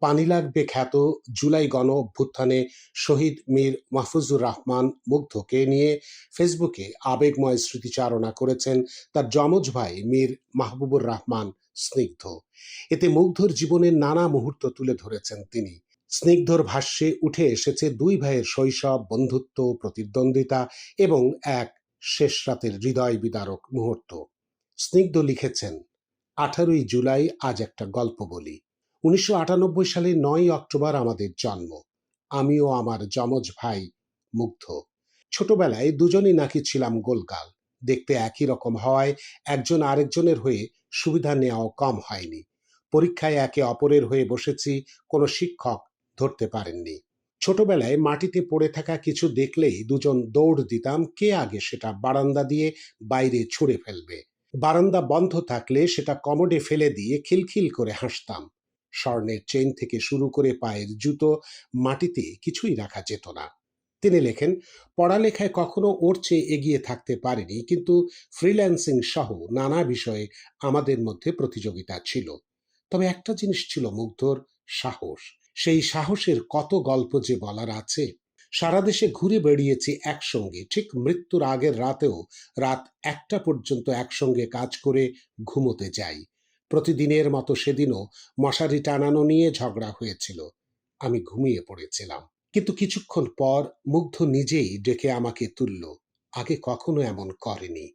পানি লাগবে খ্যাত জুলাই গণ অভ্যুত্থানে শহীদ মীর মাহফুজুর রহমান মুগ্ধকে নিয়ে ফেসবুকে আবেগময় স্মৃতিচারণা করেছেন তার যমজ ভাই মীর মাহবুবুর রহমান স্নিগ্ধ। এতে মুগ্ধর জীবনের নানা মুহূর্ত তুলে ধরেছেন তিনি। স্নিগ্ধর ভাষ্যে উঠে এসেছে দুই ভাইয়ের শৈশব, বন্ধুত্ব, প্রতিদ্বন্দ্বিতা এবং এক শেষ রাতের হৃদয় বিদারক মুহূর্ত। স্নিগ্ধ লিখেছেন, আঠারোই জুলাই আজ একটা গল্প বলি। উনিশশো সালের নয় অক্টোবর আমাদের জন্ম। আমিও আমার যমজ ভাই মুগ্ধ। ছোটবেলায় দুজনই নাকি ছিলাম গোলগাল। দেখতে একই রকম হওয়ায় একজন আরেকজনের হয়ে সুবিধা নেওয়াও কম হয়নি। পরীক্ষায় একে অপরের হয়ে বসেছি, কোনো শিক্ষক ধরতে পারেননি। ছোটবেলায় মাটিতে পড়ে থাকা কিছু দেখলেই দুজন দৌড় দিতাম, কে আগে সেটা বারান্দা দিয়ে বাইরে ছুঁড়ে ফেলবে। বারান্দা বন্ধ থাকলে সেটা কমোডে ফেলে দিয়ে খিলখিল করে হাসতাম। স্বর্ণের চেন থেকে শুরু করে পায়ের জুতো মাটিতে কিছুই রাখা যেত না। তিনি লেখেন, পড়ালেখায় কখনো ওর চেয়ে এগিয়ে থাকতে পারেনি, কিন্তু ফ্রিল্যান্সিং সহ নানা বিষয়ে আমাদের মধ্যে প্রতিযোগিতা ছিল। তবে একটা জিনিস ছিল মুগ্ধর, সাহস। সেই সাহসের কত গল্প যে বলার আছে। সারা দেশে ঘুরে বেড়িয়েছি একসঙ্গে, ঠিক মৃত্যুর আগের রাতেও রাত একটা পর্যন্ত একসঙ্গে কাজ করে ঘুমোতে যাই। প্রতিদিনের মতো সেদিনও মশারি টানানো নিয়ে ঝগড়া হয়েছিল। আমি ঘুমিয়ে পড়েছিলাম। কিন্তু কিছুক্ষণ পর মুগ্ধ নিজেই ডেকে আমাকে তুলল। আগে কখনো এমন করেনি।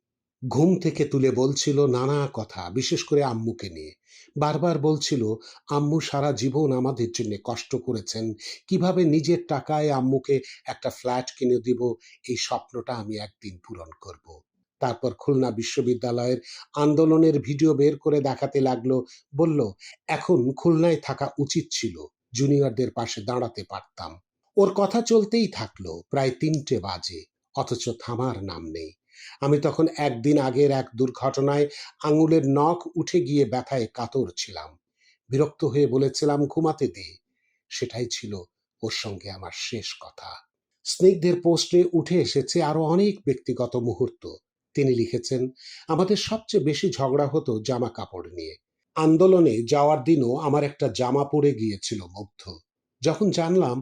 ঘুম থেকে তুলে বলছিল নানা কথা, বিশেষ করে আম্মুকে নিয়ে। বারবার বলছিল, আম্মু সারা জীবন আমাদের জন্য কষ্ট করেছেন। কীভাবে নিজের টাকায় আম্মুকে একটা ফ্ল্যাট কিনে দিব? এই স্বপ্নটা আমি একদিন পূরণ করব। তারপর খুলনা বিশ্ববিদ্যালয়ের আন্দোলনের ভিডিও বের করে দেখাতে লাগল, বলল, এখন খুলনায় থাকা উচিত ছিল, জুনিয়রদের পাশে দাঁড়াতে পারতাম। ওর কথা চলতেই থাকল, প্রায় তিনটে বাজে, অথচ থামার নাম নেই। আমি তখন একদিন আগের এক দুর্ঘটনায় আঙুলের নখ উঠে গিয়ে ব্যথায় কাতর ছিলাম। বিরক্ত হয়ে বলেছিলাম, ঘুমাতে দে। সেটাই ছিল ওর সঙ্গে আমার শেষ কথা। স্নিগ্ধের পোস্টে উঠে এসেছে আরও অনেক ব্যক্তিগত মুহূর্ত। তিনি লিখেছেন, আমাদের সবচেয়ে বেশি ঝগড়া হতো জামা কাপড় নিয়ে। আন্দোলনে যাওয়ার দিনও আমার একটা জামা পরে গিয়েছিল মুগ্ধ। যখন জানলাম,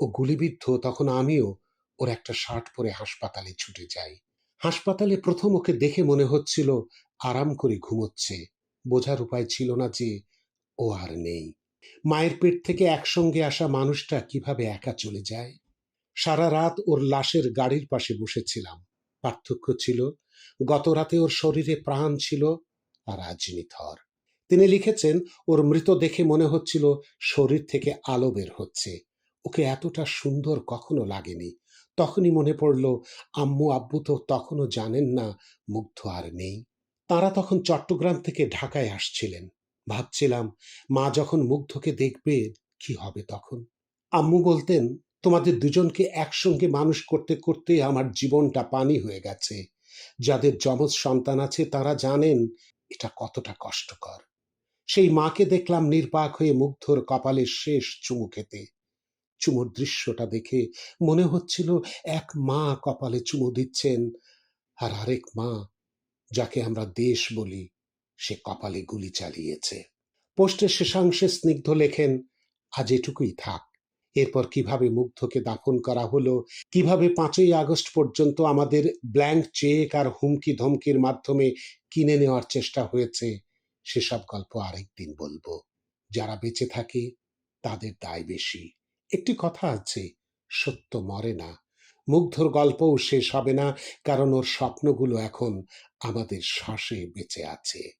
ও গুলিবিদ্ধ, তখন আমিও ওর একটা শার্ট পরে হাসপাতালে ছুটে যাই। হাসপাতালে প্রথম ওকে দেখে মনে হচ্ছিল আরাম করে ঘুমোচ্ছে। বোঝার উপায় ছিল না যে ও আর নেই। মায়ের পেট থেকে একসঙ্গে আসা মানুষটা কীভাবে একা চলে যায়? সারা রাত ওর লাশের গাড়ির পাশে বসেছিলাম। পার্থক্য ছিল। গত রাতে ওর শরীরে প্রাণ ছিল আর আজ নিথর। তিনি লিখেছেন, ওর মৃত দেখে মনে হচ্ছিল শরীর থেকে আলো বের হচ্ছে। ওকে এতটা সুন্দর কখনো লাগেনি। তখনই মনে পড়ল, আম্মু আব্বু তো তখনও জানেন না, মুগ্ধ আর নেই। তারা তখন চট্টগ্রাম থেকে ঢাকায় আসছিলেন। ভাবছিলাম, মা যখন মুগ্ধকে দেখবে, কি হবে তখন? আম্মু বলতেন তোমাদের দুজনকে একসঙ্গে মানুষ করতে করতে আমার জীবনটা পানি হয়ে গেছে। যাদের যমজ সন্তান আছে তারা জানেন এটা কতটা কষ্টকর। সেই মাকে দেখলাম নির্বাক হয়ে মুগ্ধর কপালের শেষ চুমু খেতে। চুমুর দৃশ্যটা দেখে মনে হচ্ছিল এক মা কপালে চুমু দিচ্ছেন আর আরেক মা, যাকে আমরা দেশ বলি, সে কপালে গুলি চালিয়েছে। পোস্টের শেষাংশে স্নিগ্ধ লেখেন, আজ এটুকুই থাক। এরপর কীভাবে মুগ্ধকে দাফন করা হলো, কীভাবে পাঁচই আগস্ট পর্যন্ত আমাদের ব্ল্যাঙ্ক চেক আর হুমকি ধমকির মাধ্যমে কিনে নেওয়ার চেষ্টা হয়েছে, সেসব গল্প আরেকদিন বলব। যারা বেঁচে থাকে, তাদের দায় বেশি। একটি কথা আছে, সত্য মরে না। মুগ্ধর গল্পও শেষ হবে না, কারণ ওর স্বপ্নগুলো এখন আমাদের শ্বাসে বেঁচে আছে।